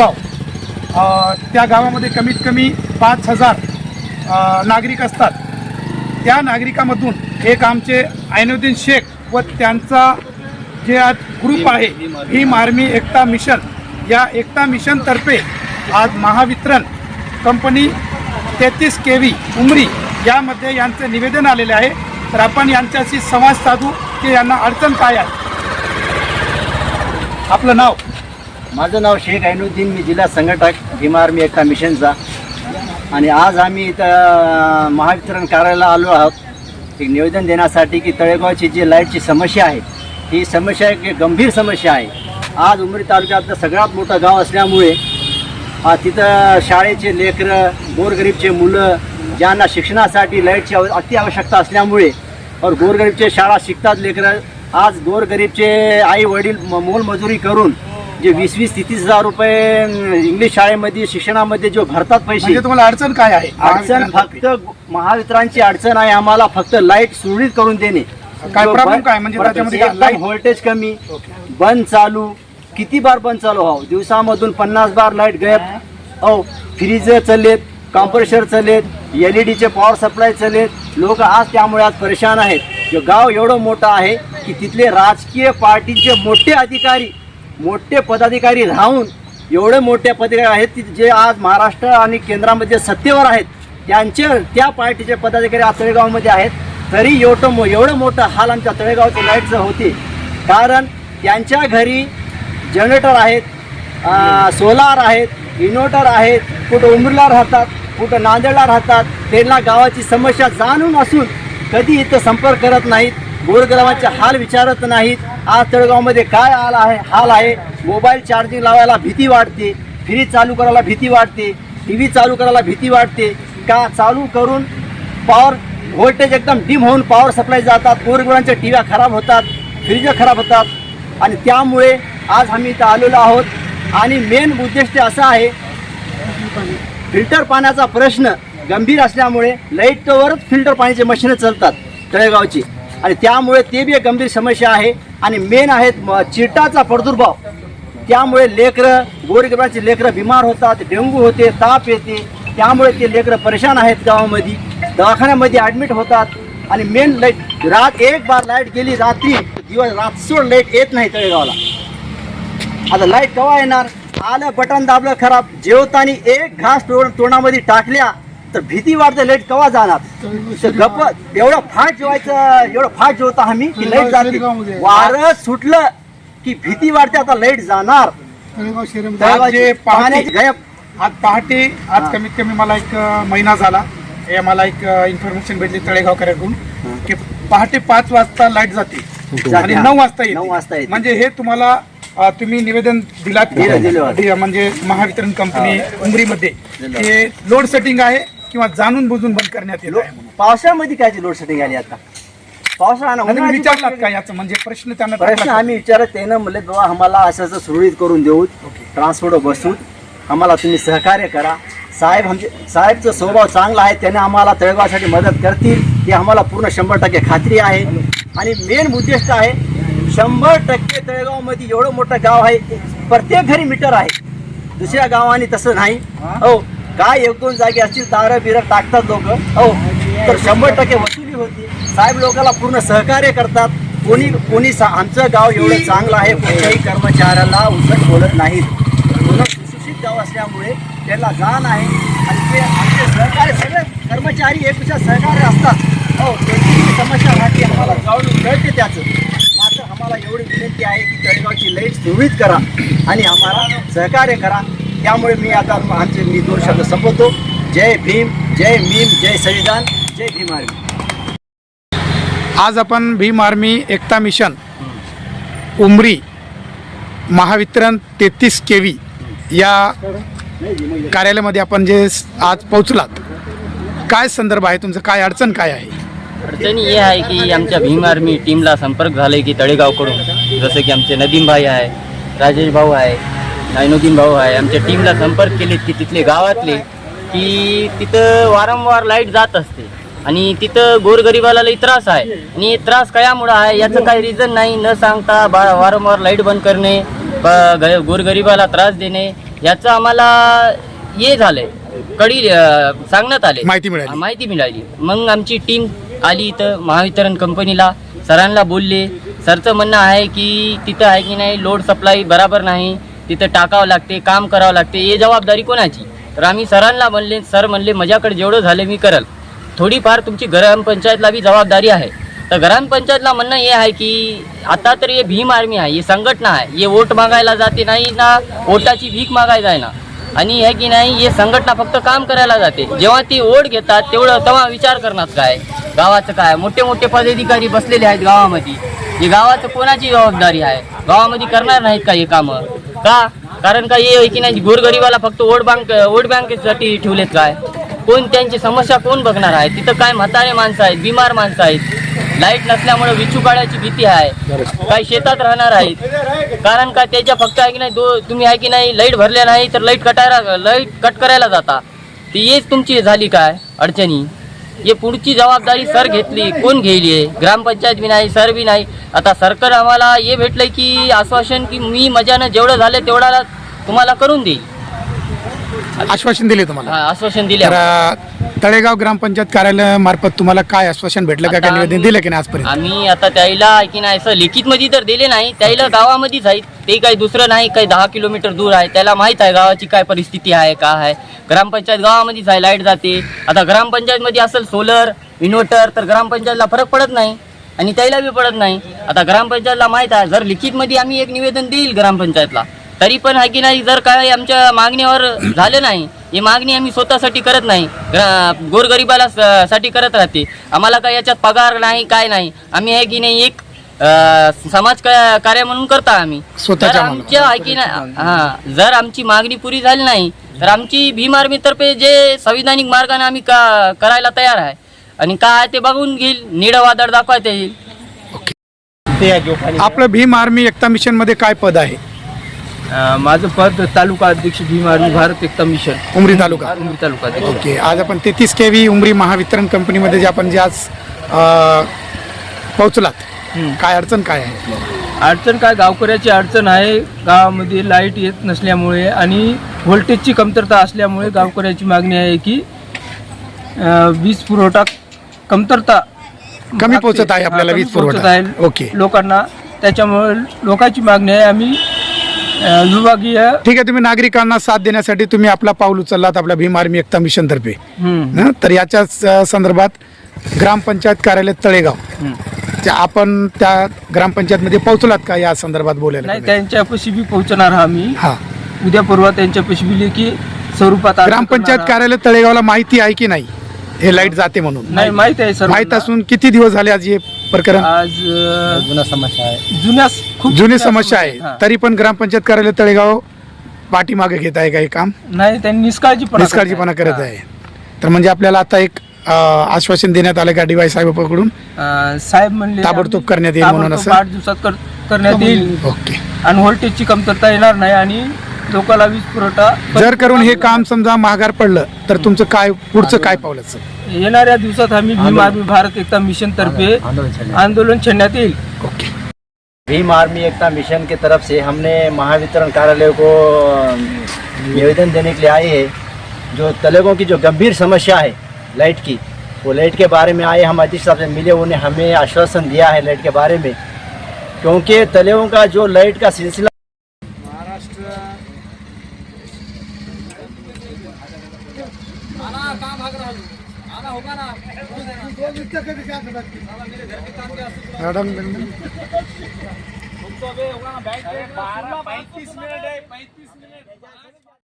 गाव. त्या गावामध्ये कमीत कमी पाच हजार नागरिक असतात. त्या नागरिकामधून एक आमचे ऐनुद्दीन शेख व त्यांचा जे आज ग्रुप आहे ही आर्मी एकता मिशन. या एकता मिशनतर्फे आज महावितरण कंपनी तेहतीस के व्ही उमरी यामध्ये यांचे निवेदन आलेले आहे. तर आपण यांच्याशी संवाद साधू की यांना अडचण काय आहे? आपलं नाव? माझं नाव शेख ऐनुद्दीन मी जिल्हा संघटक भीमा आर्मी एकता मिशनचा. आणि आज आम्ही इथं महावितरण कार्यालयाला आलो आहोत. एक निवेदन देण्यासाठी की तळेगावची जी लाईटची समस्या आहे ही समस्या एक गंभीर समस्या आहे. आज उमरी तालुक्यातलं सगळ्यात मोठं गाव असल्यामुळे तिथं शाळेचे लेकरं गोरगरीबचे मुलं ज्यांना शिक्षणासाठी लाईटची अव अति आवश्यकता असल्यामुळे और गोरगरीबचे शाळा शिकतात लेकरं आज गोरगरीबचे आई वडील मोलमजुरी करून जे वीस वीस तीस हजार रुपये इंग्लिश शाळेमध्ये शिक्षणामध्ये जो भरतात पैसे म्हणजे तुम्हाला अडचण काय आहे? अडचण फक्त महावितरांची अडचण आहे आम्हाला फक्त लाइट सुरळीत करून देणे. काय बंद- काय? म्हणजे त्याच्यामध्ये light- व्होल्टेज कमी बंद चालू किती बार बंद चालू हो दिवसामधून पन्नास बार लाइट गायब हो. फ्रीज चाललेत कॉम्प्रेशर चाललेत एल ई डीचे पॉवर सप्लाय चाललेत. लोक आज त्यामुळे आज परेशान आहेत. गाव एवढं मोठं आहे की तिथले राजकीय पार्टीचे मोठे अधिकारी मोठे पदाधिकारी राहून एवढे मोठे पदाधिकारी आहेत की जे आज महाराष्ट्र आणि केंद्रामध्ये सत्तेवर आहेत. त्यांचे त्या पार्टीचे पदाधिकारी आज तळेगावमध्ये आहेत. तरी एवढं मो एवढं मोठं हाल आमच्या तळेगावच्या लाईटचं होते. कारण त्यांच्या घरी जनरेटर आहेत सोलार आहेत इन्व्हर्टर आहेत कुठं उमरला राहतात कुठं नांदेडला राहतात. त्यांना गावाची समस्या जाणून असून कधी इथं संपर्क करत नाहीत गोरगरिबांचे हाल विचारत नाहीत. आज तळगावमध्ये काय हाल आहे? हाल आहे. मोबाईल चार्जिंग लावायला भीती वाटते. फ्रीज चालू करायला भीती वाटते. टी व्ही चालू करायला भीती वाटते. का चालू करून पॉवर व्होल्टेज एकदम डिम होऊन पॉवर सप्लाय जातात. पोरगुरांच्या टी व्या खराब होतात. फ्रीज खराब होतात. आणि त्यामुळे आज आम्ही इथं आलेलो आहोत. आणि मेन उद्दिष्ट असं आहे फिल्टर पाण्याचा प्रश्न गंभीर असल्यामुळे लाईटवरच फिल्टर पाण्याचे मशीनं चालतात तळेगावची. आणि त्यामुळे ते बी एक गंभीर समस्या आहे. आणि मेन आहेत म- चिरटाचा प्रादुर्भाव. त्यामुळे लेकरं गोरगरिबांची लेकरं बिमार होतात डेंगू होते ताप येते. त्यामुळे ते लेकरं परेशान आहेत गावामध्ये. दवाखान्यामध्ये ॲडमिट होतात. आणि मेन लाइट रात एक बार लाइट गेली रात्री दिवस रातसोड लाइट येत नाही तळेगावला. आता लाइट केव्हा येणार? आलं बटन दाबलं खराब. जेवताना एक घास तोंडामध्ये टाकल्या तर भीती वाटते लाइट केव्हा जाणार? गप्प एवढं फाट जेवायचं एवढं फाट जेवतो आम्ही की लाइट जाते वारं सुटलं की भीती वाटते आता लाइट जाणार. आज पाण्याची पहाटे गायब आज पहाटे आज. कमीत कमी मला एक महिना झाला. हे मला एक इन्फॉर्मेशन भेटली तळेगावकऱ्याकडून की पहाटे पाच वाजता लाइट जाते. आणि हा. नऊ वाजता नऊ वाजता. म्हणजे हे तुम्हाला तुम्ही निवेदन दिलात म्हणजे महावितरण कंपनी उमरीमध्ये. हे लोड सेटिंग आहे. किंवा जाणून बुजून बंद करण्यात येत. पावसाळ्यामध्ये काय लोड सेटिंग आली आता? पावसाळा विचारलात गोष्ट का याचं? म्हणजे प्रश्न त्यांना प्रश्न? आम्ही विचारत त्यानं म्हणले बाबा आम्हाला असं असं सुरळीत करून देऊ ट्रान्सपोर्ट बसून आम्हाला तुम्ही सहकार्य करा. साहेब आमचे साहेबचा स्वभाव चांगला आहे त्याने आम्हाला तळेगावासाठी मदत करतील. ही आम्हाला पूर्ण शंभर टक्के खात्री आहे. आणि मेन उद्दिष्ट आहे? शंभर टक्के तळेगावमध्ये एवढं मोठं गाव आहे प्रत्येक घरी मीटर आहे. दुसऱ्या गावाने तसं नाही. हो काय एक दोन जागे असतील तारं बिरं टाकतात लोक. हो. तर शंभर टक्के वसुली होती. साहेब लोकांना पूर्ण सहकार्य करतात. कोणी कोणी सा- आमचं गाव एवढं चांगलं आहे कोणत्याही कर्मचाऱ्याला उसट बोलत नाहीत. पूर्ण सुशिक्षित गाव असल्यामुळे त्याला जाण आहे. आणि ते आमचे सहकार्य सगळे कर्मचारी एकपेक्षा सहकार्य असतात. हो त्यांची समस्या राहते आम्हाला जाऊन कळते त्याचं. मात्र आम्हाला एवढी विनंती आहे की तळेगावची लाइट सुरळीत करा आणि आम्हाला सहकार्य करा. त्यामुळे मी आता आमचे मी दोन शब्द संपवतो. जय भीम जय भीम जय संविधान जय भीम आर्मी. आज आपण भीम आर्मी एकता मिशन उमरी महावितरण तेहतीस के व्ही या कार्यालयामध्ये आपण जे आज पोहोचलात. काय संदर्भ आहे तुमचं? काय अडचण काय आहे? अडचणी हे आहे की आमच्या भीम आर्मी टीमला संपर्क झाले की तळेगावकडून. जसं की आमचे नदीम भाई आहे राजेश भाऊ आहे नैनुद्दीन भाऊ आहे. आमच्या टीमला संपर्क केलेत की तिथले गावातले की तिथं वारंवार लाइट जात असते. आणि तिथं गोरगरिबाला लई त्रास आहे. आणि त्रास कयामुळं आहे याचं काही रिझन नाही. न सांगता बा वारंवार लाइट बंद करणे गोरगरिबाला त्रास देणे याचं आम्हाला हे झालंय. कडी सांगण्यात आले. माहिती मिळाली. माहिती मिळाली. मग आमची टीम आली इथं महावितरण कंपनीला सरांना बोलले. सरचं म्हणणं आहे की तिथं आहे की नाही लोड सप्लाय बराबर नाही. तिथं टाकावं लागते काम करावं लागते हे जबाबदारी कोणाची? तर आम्ही सरांना म्हणले सर म्हणले माझ्याकडे जेवढं झालं मी करल. थोडीफार तुमची ग्रामपंचायतला बी जबाबदारी आहे. तर ग्रामपंचायतला म्हणणं हे आहे की आता तर हे भीम आर्मी आहे हे संघटना आहे. हे वोट मागायला जाते नाही ना वोटाची भीक मागायला आहे ना. आणि हे की नाही हे संघटना फक्त काम करायला जाते. जेव्हा ती ओढ घेतात तेवढं तेव्हा विचार करणार काय? गावाचं काय? मोठे मोठे पदाधिकारी बसलेले आहेत गावामध्ये. हे गावाचं कोणाची जबाबदारी आहे? गावामध्ये करणार नाहीत का हे कामं? का? कारण का हे की नाही गोरगरीबाला फक्त वोट बँक वोट बँकेसाठी ठेवलेत काय कोण त्यांची समस्या कोण बघणार आहे? तिथं काय म्हातारे माणसं आहेत बिमार माणसं आहेत. लाइट नसल्यामुळे विचू काढायची भीती आहे. काही शेतात राहणार आहेत. कारण का त्याच्या फक्त आहे की नाही दो तुम्ही आहे की नाही लाइट भरल्या नाही तर लाइट कटायला लाइट कट करायला जाता. ती हेच तुमची झाली काय अडचणी? हे पुढची जबाबदारी सर घेतली कोण घेईली आहे ग्रामपंचायत बी नाही सर बी नाही. आता सरकार आम्हाला हे भेटलंय की आश्वासन की मी मजानं जेवढं झालं तेवढा तुम्हाला करून देईल. आश्वासन दिले तुम्हाला? हा, आश्वासन दिले तर अ, तळेगाव ग्रामपंचायत कार्यालय मार्फत तुम्हाला काय आश्वासन भेटलं का? काय आता निवेदन दिलं की नाही आजपर्यंत? आम्ही आता त्याला की नाही असं लिखित मध्ये तर दिले नाही त्याला गावामध्येच आहेत. ते काही दुसरं नाही काही दहा किलोमीटर दूर आहे. त्याला माहीत आहे गावाची काय परिस्थिती आहे का आहे. ग्रामपंचायत गावामध्येच आहे लाइट जाते. आता ग्रामपंचायत मध्ये असेल सोलर इन्व्हर्टर तर ग्रामपंचायतला फरक पडत नाही आणि त्याला बी पडत नाही. आता ग्रामपंचायतला माहीत आहे जर लिखित मध्ये आम्ही एक निवेदन देईल ग्रामपंचायतला तरी पण आहे की नाही जर काय आमच्या मागणीवर झालं नाही ही मागणी आम्ही स्वतःसाठी करत नाही. ग्रा गोरगरिबाला स- साठी करत राहते. आम्हाला काय याच्यात पगार नाही काय नाही. आम्ही आहे की नाही एक समाज का- कार्य म्हणून करता आम्ही. स्वतःच्या जर आमच्या आहे की नाही हा जर आमची मागणी पुरी झाली नाही तर आमची भीम आर्मीतर्फे जे संविधानिक मार्गाने आम्ही का करायला तयार आहे. आणि काय ते बघून घेईल निळं वादळ दाखवायचं येईल. आपलं भीम आर्मी एकता मिशनमध्ये काय पद आहे? माझं पद तालुका अध्यक्ष भीम आर्मी भारत एकता मिशन. उमरी तालुका. उमरी तालुका अध्यक्ष. ओके आज आपण तेहतीस के व्ही उमरी महावितरण कंपनीमध्ये जे आपण जे आज अ, पोहोचलात. काय अडचण काय आहे? अडचण काय गावकऱ्याची अडचण आहे. गावामध्ये लाइट येत नसल्यामुळे आणि व्होल्टेजची कमतरता असल्यामुळे गावकऱ्याची मागणी आहे की अ, वीज पुरवठा कमतरता कमी पोहोचत आहे आपल्याला वीज पुरवठा. पोहोचत आहे ओके. लोकांना. त्याच्यामुळे लोकांची मागणी आहे. आम्ही विभागीय ठीक आहे तुम्ही नागरिकांना साथ देण्यासाठी तुम्ही आपला पाऊल उचललात आपल्या भीम आर्मी एकता मिशन तर्फे. हं? तर याच्याच अ, संदर्भात ग्रामपंचायत कार्यालय तळेगाव. त्या आपण त्या ग्रामपंचायतमध्ये पोहोचलात का या संदर्भात बोलायला नाही त्यांच्यापाशी बी पोहोचणार आम्ही हा. उद्या परवा त्यांच्यापाशी बी लेखी स्वरूपात अर्ज ग्रामपंचायत करणार कार्यालय तळेगावला माहिती आहे की नाही? हे लाइट जाते म्हणून. नाही माहीत आहे सर माहीत असून किती दिवस झाले आज हे प्रकरण? आज अ, जुना समस्या आहे. जुन्या खूप जुनी समस्या आहे. हा. तरी पण ग्रामपंचायत कार्यालय तळेगाव पाठीमागे घेत आहे का हे काम? नाही त्यांनी निष्काळजीपणा निष्काळजीपणा करत हा. आहे. तर म्हणजे आपल्याला आता एक अ, आश्वासन देण्यात आलं का डीवाय साहेबांकडून अ, साहेब म्हणले ताबडतोब करण्यात येईल म्हणून ताबडतोब असं? आठ दिवसात कर- करण्यात येईल. ओके. आणि व्होल्टेजची कमतरता येणार नाही आणि लोकांना वीज पुरवठा जर करून हे काम समजा महागार पडलं तर तुमचं काय पुढचं काय पावलं असेल? येणाऱ्या दिवसात आम्ही भीम आर्मी भारत एकता मिशन तर्फे आंदोलन. छेडण्यात येईल. ओके. भीम आर्मी एकता मिशन की तरफ से हमने महावितरण कार्यालय को निवेदन देने के लिए आए हैं। जो तलेगों की जो गंभीर समस्या है लाइट की वो लाइट के बारे में आए हम अध्यक्ष साहब से मिले उन्हें हमें आश्वासन दिया है लाइट के बारे में। क्योंकि तलेगों का जो लाइट का सिलसिला मॅडम